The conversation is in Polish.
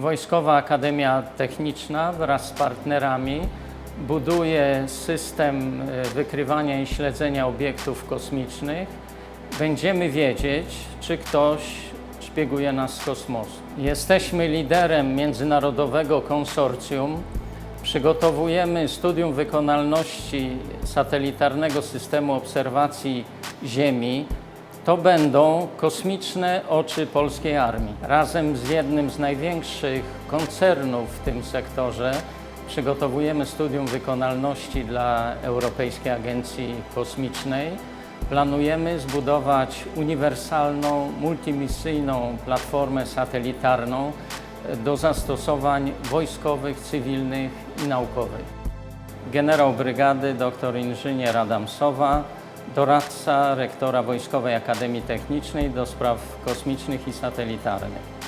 Wojskowa Akademia Techniczna wraz z partnerami buduje system e, wykrywania i śledzenia obiektów kosmicznych. Będziemy wiedzieć, czy ktoś szpieguje nas z kosmosu. Jesteśmy liderem międzynarodowego konsorcjum. Przygotowujemy studium wykonalności satelitarnego systemu obserwacji Ziemi. To będą kosmiczne oczy polskiej armii. Razem z jednym z największych koncernów w tym sektorze przygotowujemy studium wykonalności dla Europejskiej Agencji Kosmicznej. Planujemy zbudować uniwersalną, multimisyjną platformę satelitarną do zastosowań wojskowych, cywilnych i naukowych. Generał brygady dr inżynier Adam Sowa, doradca rektora Wojskowej Akademii Technicznej do spraw kosmicznych i satelitarnych.